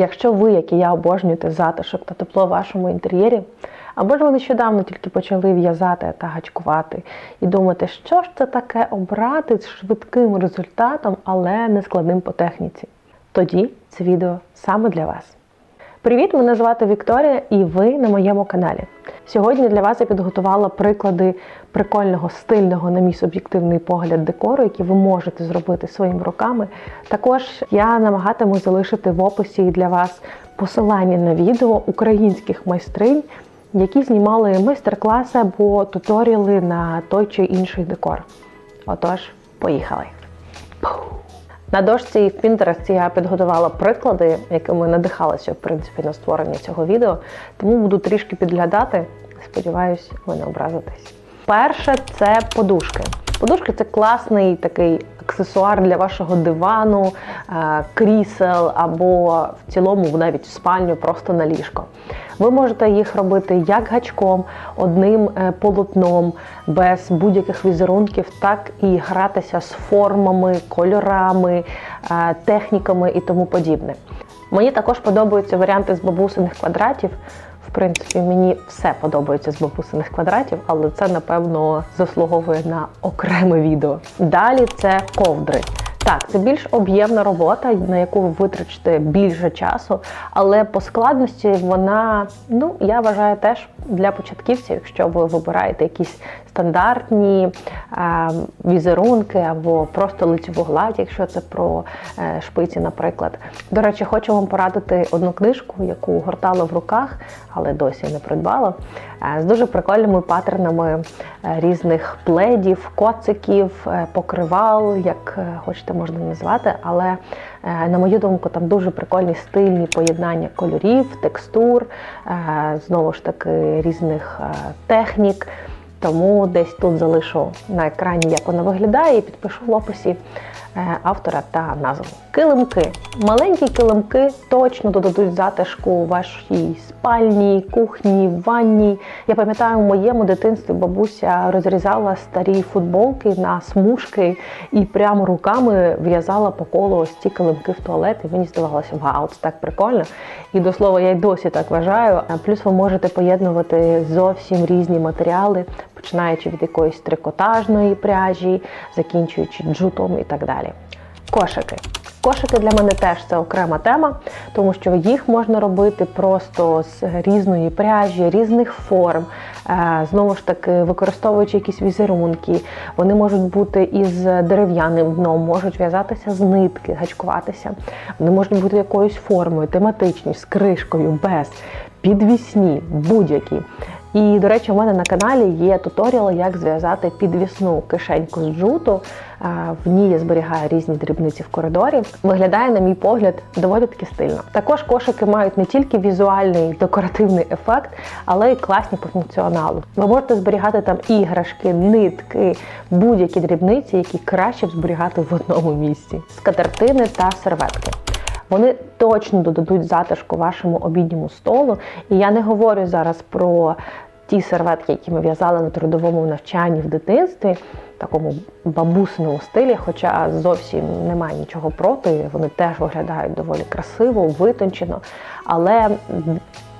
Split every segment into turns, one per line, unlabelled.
Якщо ви, як і я, обожнюєте затишок та тепло в вашому інтер'єрі, або ж ви нещодавно тільки почали в'язати та гачкувати, і думаєте, що ж це таке обрати з швидким результатом, але не складним по техніці, тоді це відео саме для вас. Привіт, мене звати Вікторія, і ви на моєму каналі. Сьогодні для вас я підготувала приклади прикольного, стильного, на мій суб'єктивний погляд, декору, які ви можете зробити своїми руками. Також я намагатиму залишити в описі для вас посилання на відео українських майстринь, які знімали майстер-класи або туторіали на той чи інший декор. Отож, поїхали! На дошці в Пінтересті я підготувала приклади, якими надихалася в принципі на створення цього відео, тому буду трішки підглядати. Сподіваюсь, ви не образитесь. Перше це подушки. Подушки це класний такий аксесуар для вашого дивану, е, крісел або в цілому навіть в спальню просто на ліжко. Ви можете їх робити як гачком, одним е, полотном, без будь-яких візерунків, так і гратися з формами, кольорами, е, техніками і тому подібне. Мені також подобаються варіанти з бабусиних квадратів. Принципі, мені все подобається з бабусиних квадратів, але це, напевно, заслуговує на окреме відео. Далі це ковдри. Так, це більш об'ємна робота, на яку ви витрачите більше часу, але по складності вона, ну я вважаю, теж для початківців, якщо ви вибираєте якісь стандартні е, візерунки або просто лицьову гладь, якщо це про е, шпиці, наприклад. До речі, хочу вам порадити одну книжку, яку гортала в руках, але досі не придбала, е, з дуже прикольними паттернами е, різних пледів, коциків, е, покривал, як е, хочете можна назвати, але е, на мою думку, там дуже прикольні стильні поєднання кольорів, текстур, е, знову ж таки різних е, технік. Тому десь тут залишу на екрані, як воно виглядає, і підпишу в описі автора та назву. Килимки. Маленькі килимки точно додадуть затишку у вашій спальні, кухні, ванні. Я пам'ятаю, у моєму дитинстві бабуся розрізала старі футболки на смужки і прямо руками в'язала по колу ось ці килимки в туалет. І мені здавалося, вау, це так прикольно. І до слова, я й досі так вважаю. Плюс ви можете поєднувати зовсім різні матеріали, починаючи від якоїсь трикотажної пряжі, закінчуючи джутом і так далі. Кошики. Кошики для мене теж це окрема тема, тому що їх можна робити просто з різної пряжі, різних форм. Е, Знову ж таки, використовуючи якісь візерунки, вони можуть бути із дерев'яним дном, можуть в'язатися з нитки, гачкуватися. Вони можуть бути якоюсь формою, тематичні, з кришкою, без, підвісні, будь-які. І, до речі, у мене на каналі є туторіал, як зв'язати підвісну кишеньку з джуту. В ній я зберігаю різні дрібниці в коридорі. Виглядає, на мій погляд, доволі таки стильно. Також кошики мають не тільки візуальний декоративний ефект, але й класні по функціоналу. Ви можете зберігати там іграшки, нитки, будь-які дрібниці, які краще б зберігати в одному місці. Скатертини та серветки. Вони точно додадуть затишку вашому обідньому столу. І я не говорю зараз про ті серветки, які ми в'язали на трудовому навчанні в дитинстві, в такому бабусиному стилі, хоча зовсім немає нічого проти, вони теж виглядають доволі красиво, витончено. Але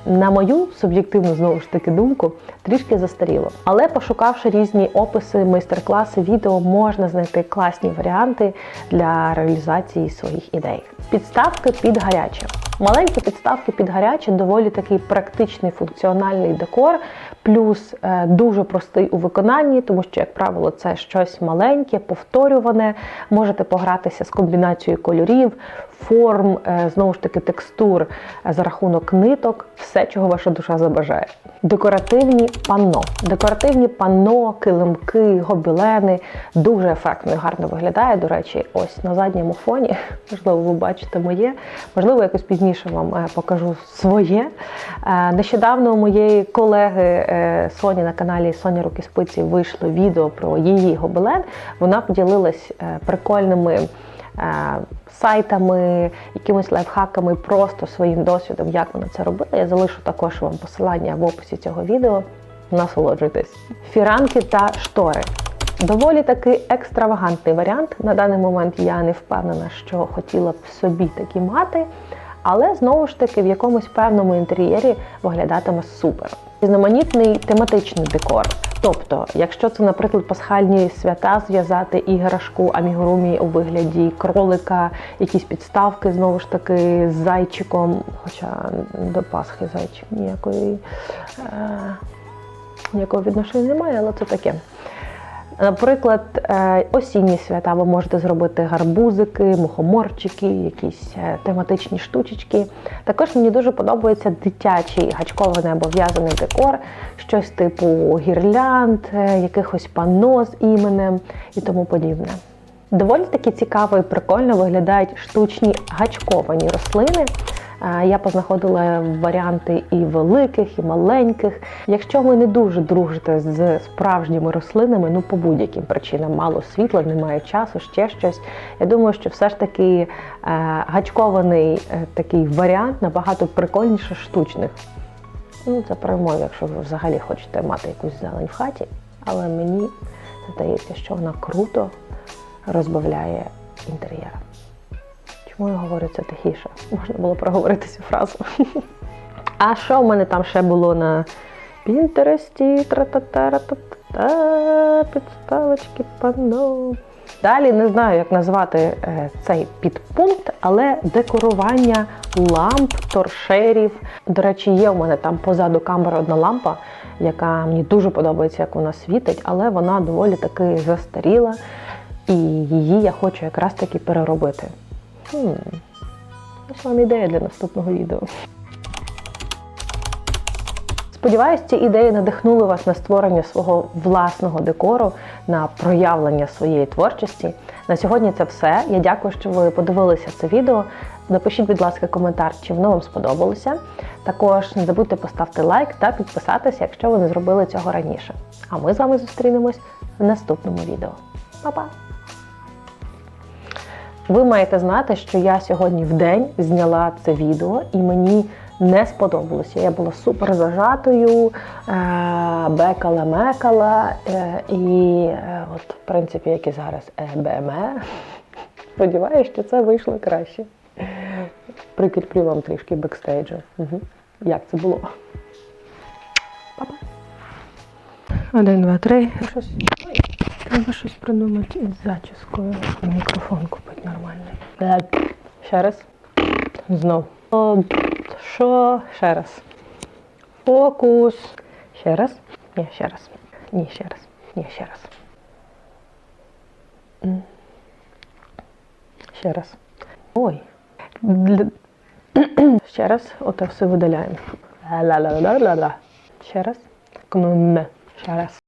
на мою суб'єктивну знову ж таки думку, трішки застаріло. Але пошукавши різні описи, майстер-класи, відео, можна знайти класні варіанти для реалізації своїх ідей. Підставки під гаряче. Маленькі підставки під гаряче доволі такий практичний функціональний декор, плюс е, дуже простий у виконанні, тому що, як правило, це щось маленьке, повторюване. Можете погратися з комбінацією кольорів, форм, е, знову ж таки, текстур е, за рахунок ниток, все, чого ваша душа забажає. Декоративні панно. Декоративні панно, килимки, гобілени дуже ефектно і гарно виглядає. До речі, ось на задньому фоні, можливо, ви бачите моє, можливо, якось пізніше вам е, покажу своє. Е, Нещодавно у моєї колеги е, Соні на каналі Соня Руки Спиці вийшло відео про її гобелен. Вона поділилась прикольними. Сайтами, якимись лайфхаками, просто своїм досвідом, як вона це робила. Я залишу також вам посилання в описі цього відео. Насолоджуйтесь. Фіранки та штори. Доволі таки екстравагантний варіант. На даний момент я не впевнена, що хотіла б собі такі мати. Але знову ж таки в якомусь певному інтер'єрі виглядатиме супер. Різноманітний тематичний декор. Тобто, якщо це, наприклад, пасхальні свята, зв'язати іграшку амігурумі у вигляді кролика, якісь підставки знову ж таки з зайчиком, хоча до Пасхи зайчик ніякої, е, ніякого відношення немає, але це таке. Наприклад, е, осінні свята ви можете зробити гарбузики, мухоморчики, якісь е, тематичні штучечки. Також мені дуже подобається дитячий гачкований або в'язаний декор, щось типу гірлянд, е, якихось панно з іменем і тому подібне. Доволі таки цікаво і прикольно виглядають штучні гачковані рослини. Я познаходила варіанти і великих, і маленьких. Якщо ви не дуже дружите з справжніми рослинами, ну по будь-яким причинам, мало світла, немає часу, ще щось. Я думаю, що все ж таки е, гачкований е, такий варіант набагато прикольніше штучних. Ну, це умові, якщо ви взагалі хочете мати якусь зелень в хаті, але мені здається, що вона круто розбавляє інтер'єр. Я говорю це тихіше? Можна було проговорити цю фразу. А що в мене там ще було на Пінтересті? Підставочки, пано. Далі не знаю, як назвати е, цей підпункт, але декорування ламп, торшерів. До речі, є у мене там позаду камери одна лампа, яка мені дуже подобається, як вона світить, але вона доволі таки застаріла, і її я хочу якраз таки переробити. Хм. Ось вам ідея для наступного відео. Сподіваюсь, ці ідеї надихнули вас на створення свого власного декору, на проявлення своєї творчості. На сьогодні це все. Я дякую, що ви подивилися це відео. Напишіть, будь ласка, коментар, чи воно вам сподобалося. Також не забудьте поставити лайк та підписатися, якщо ви не зробили цього раніше. А ми з вами зустрінемось в наступному відео. Па-па! Ви маєте знати, що я сьогодні в день зняла це відео і мені не сподобалося. Я була супер зажатою, е, бекала-мекала, е, і е, от, в принципі, як і зараз ЕБМЕ. Сподіваюся, що це вийшло краще. Прикріплю вам трішки бекстейджу. Угу. Як це було? Па-па. Один, два, три. Щось. Треба щось придумати із зачіскою. Мікрофон купити нормальний. Ще раз. Знов. Що? Ще раз. Фокус. Ще раз. Ні, ще раз. Ні, ще раз. Ні, ще раз. Ще раз. Ой. Ще раз. Оте все видаляємо. Ще раз. Ще раз.